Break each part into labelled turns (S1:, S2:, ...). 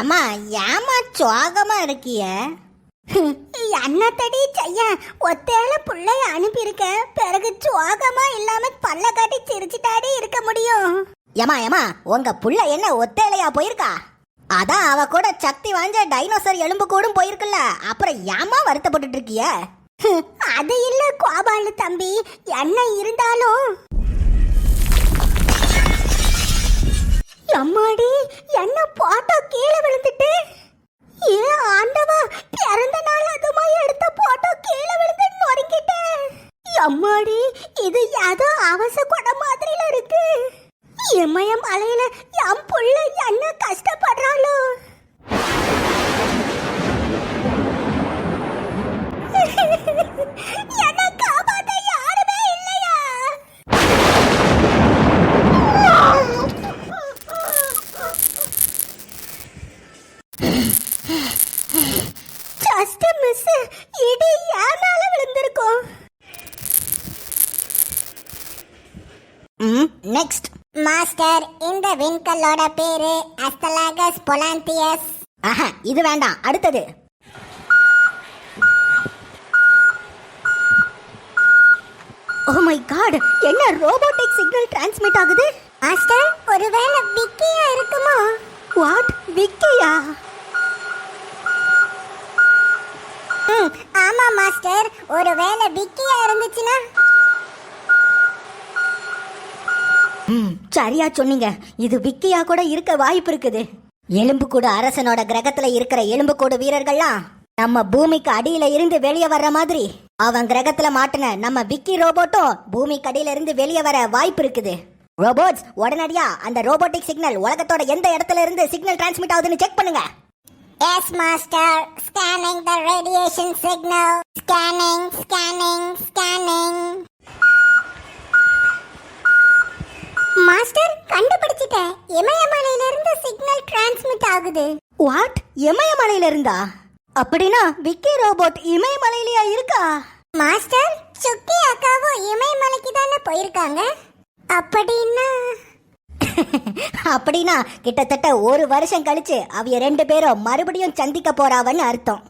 S1: ஏமா ஏமா சோகமா இருக்கிய? என்னத்தடி செய்ய? ஒத்தேல புள்ளைய அனுப்பியிருக்க பிறகு சோகமா இல்லாம பல்ல காட்டி சிரிச்சுட்டாடி இருக்க முடியும். ஏமா ஏமா உங்க புள்ள என்ன ஒத்தேலையா போயிருக்கா? அதான் அவ கூட சக்தி வாஞ்ச டைனோசர் எலும்பு கூடும் போயிருக்குல்ல அப்புறம் ஏமா வருத்தப்பட்டுட்டு இருக்கிய? அது இல்ல கோபாலு தம்பி என்ன இருந்தாலும். அம்மாடி என்ன போட்டோ கீழே விழுந்துட்டு? ஏ ஆண்டவா பிறந்த நாள் அதுமா எடுத்த போட்டோ கீழே விழுந்து நொறுக்கிட்டேன் அம்மாடி இது ஏதோ அவச குடம் மாதிரில இருக்கு. இமய மலையில என் புள்ள என்ன கஷ்டப்படுறாளோ? என்ன இடி மேல விழுந்திருக்கும்? நெக்ஸ்ட் மாஸ்டர் இந்த விண்கல்லோட பேரு அஸ்தலாகஸ் பொலாந்தியஸ். ஆஹா இது வேண்டாம். அடுத்தது. ஓ மை காட் என்ன ரோபோட்டிக் சிக்னல் டிரான்ஸ்மிட் ஆகுது? மாஸ்டர் ஒருவேளை விக்கியா இருக்குமோ? வாட் விக்கியா ம் ஆமா மாஸ்டர். ஒருவேளை விக்கியா இருந்துச்சுன்னா? ம் சரியா சொன்னீங்க. இது விக்கியா கூட இருக்க வாய்ப்பு இருக்குது. எலும்புக்கூடு அரசனோட கிரகத்துல இருக்கிற எலும்புக்கூடு வீரர்கள்லாம் நம்ம பூமிக்கு அடியில இருந்து வெளியே வர்ற மாதிரி. அவன் கிரகத்துல மாட்டின நம்ம விக்கி ரோபோட்டும் பூமிக்கு அடியில இருந்து வெளியே வர வாய்ப்பு இருக்குது. ரோபோட்ஸ் உடனடியா அந்த ரோபோட்டிக் சிக்னல் உலகத்தோட எந்த இடத்துல இருந்து சிக்னல் டிரான்ஸ்மிட் ஆகுதுன்னு செக் பண்ணுங்க. Yes master scanning the radiation signal scanning scanning scanning master கண்டுபிடிச்சிட்டேன். இமயமலையில இருந்து சிக்னல் டிரான்ஸ்மிட் ஆகுது. வாட் இமயமலையில இருந்தா அப்படின்னா விக்கி ரோபோட் இமயமலையிலயா இருக்கா? மாஸ்டர் சுக்கி அக்காவும் இமயமலைக்கு தானே போயிருக்காங்க? அப்படின்னா அப்படின்னா கிட்டத்தட்ட ஒரு வருஷம் கழிச்சு அவைய ரெண்டு பேரும் மறுபடியும் சந்திக்க போறாவன்னு அர்த்தம்.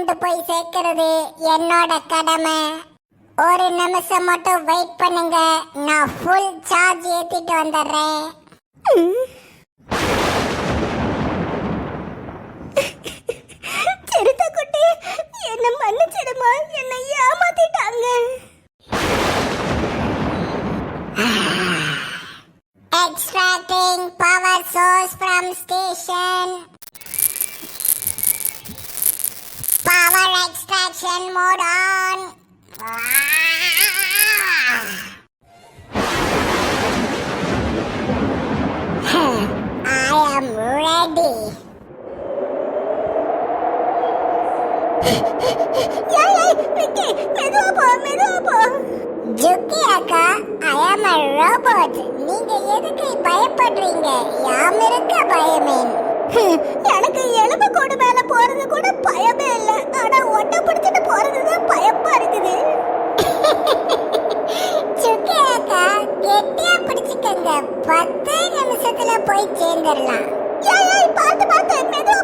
S2: கொண்டு போய் சேர்க்கிறது என்னோட கடமை. ஒரு நிமிஷம் மட்டும் வெயிட் பண்ணுங்க. நான் ஃபுல் சார்ஜ் ஏத்திட்டு வந்துடுறேன்.
S1: சிறுத்தை குட்டி என்ன மன்னிச்சிடுமா? என்னை ஏமாத்திட்டாங்க.
S2: Extracting power source from station. extraction mode on. I am ready.
S1: ஏய், ஏய், விக்கி, மெதுவா போ மெதுவா போ
S2: ஜுக்கி அக்கா ஐ ஆம் a robot நீங்க எதுக்கு பயப்படுறீங்க யாம் இருக்க பயமேன்
S1: ஹம், எனக்கு எலும்பு கூடு மேல போறது கூட பயமே இல்ல. ஆனா ஒட்ட பிடிச்சிட்டு போறதுதான் பயமா இருக்குது.
S2: சுக்கி அக்கா கெட்டியா பிடிச்சுக்கங்க. பத்து நிமிஷத்துல போய் சேர்ந்துடலாம்.
S1: பார்த்து பார்த்து மெதுவா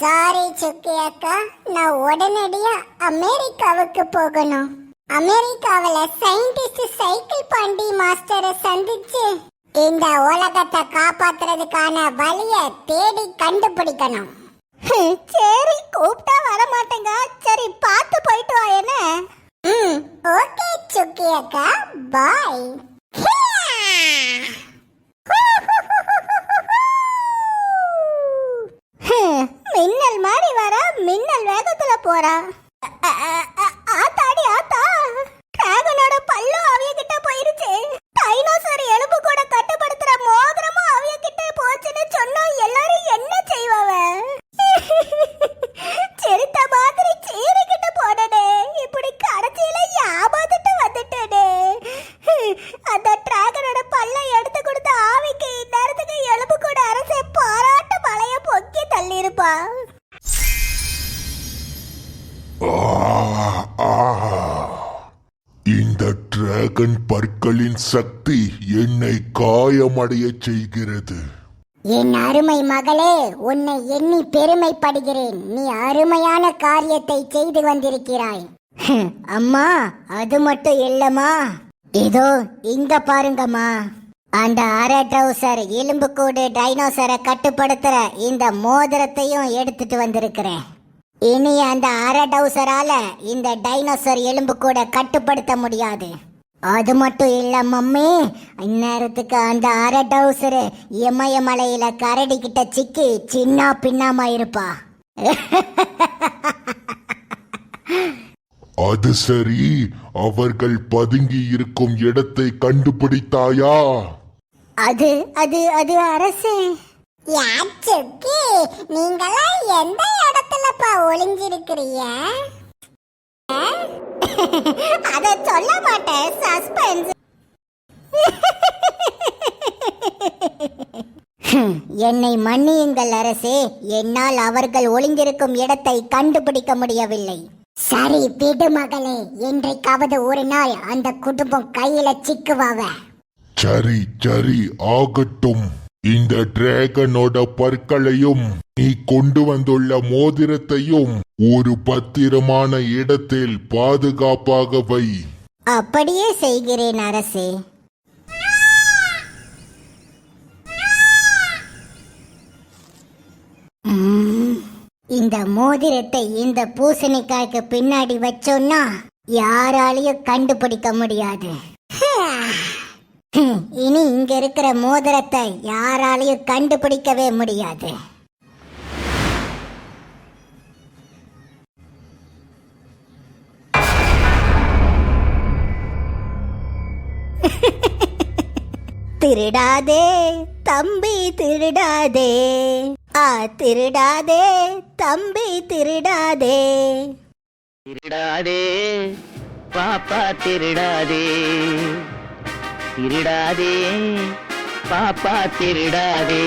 S2: சாரி சுக்கி அக்கா. நான் உடனடியா அமெரிக்காவுக்கு போகணும். அமெரிக்காவுல சயின்டிஸ்ட் சைக்கிள் பாண்டி மாஸ்டரை சந்திச்சு இந்த உலகத்தை காப்பாத்துறதுக்கான வழிய தேடி கண்டுபிடிக்கணும்.
S1: சரி கூப்பிட்டா வர மாட்டேங்க சரி பார்த்து போயிட்டு வா என்ன?
S2: ம் ஓகே சுக்கி அக்கா. பாய்
S1: வேகத்துல
S3: சக்தி என்னை காயமடையச் செய்கிறது.
S2: என் அருமை மகளே உன்னை எண்ணி பெருமைப்படுகிறேன். நீ அருமையான காரியத்தை செய்து வந்திருக்கிறாய்.
S1: அம்மா அது மட்டும் இல்லம்மா. இதோ இங்க பாருங்கம்மா. அந்த அரை ட்ரௌசர் எலும்புக்கூடு டைனோசரை கட்டுப்படுத்துற இந்த மோதிரத்தையும் எடுத்துட்டு வந்திருக்கிறேன். இனி அந்த அரை டவுசரால இந்த டைனோசர் எலும்பு கூட கட்டுப்படுத்த முடியாது. அது மட்டும் இல்ல மம்மி. இந்நேரத்துக்கு அந்த அரை டவுசர் இமயமலையில கரடி கிட்ட சிக்கி சின்ன பின்னாம இருப்பா.
S3: அது சரி அவர்கள் பதுங்கி இருக்கும் இடத்தை கண்டுபிடித்தாயா?
S1: அது அது அது அரசே.
S2: யாச்சுக்கு நீங்களாம் எந்த இடத்துலப்பா ஒளிஞ்சிருக்கிறீங்க?
S1: அத சொல்ல மாட்டேன் சஸ்பென்ஸ் என்னை மன்னியுங்கள் அரசே. என்னால் அவர்கள் ஒளிந்திருக்கும் இடத்தை கண்டுபிடிக்க முடியவில்லை.
S2: சரி விடு மகளே என்றைக்காவது ஒரு நாள் அந்த குடும்பம் கையில சிக்குவாவ.
S3: சரி சரி ஆகட்டும். இந்த டிராகனோட பற்களையும் நீ கொண்டு வந்துள்ள மோதிரத்தையும் ஒரு பத்திரமான இடத்தில் பாதுகாப்பாக வை.
S1: அப்படியே செய்கிறேன் அரசே. இந்த மோதிரத்தை இந்த பூசணிக்காய்க்கு பின்னாடி வச்சோன்னா யாராலையும் கண்டுபிடிக்க முடியாது. இனி இங்க இருக்கிற மோதிரத்தை யாராலையும் கண்டுபிடிக்கவே முடியாது. திருடாதே தம்பி திருடாதே. ஆ திருடாதே தம்பி திருடாதே.
S4: திருடாதே பாப்பா திருடாதே. திருடாதே பாப்பா திருடாதே.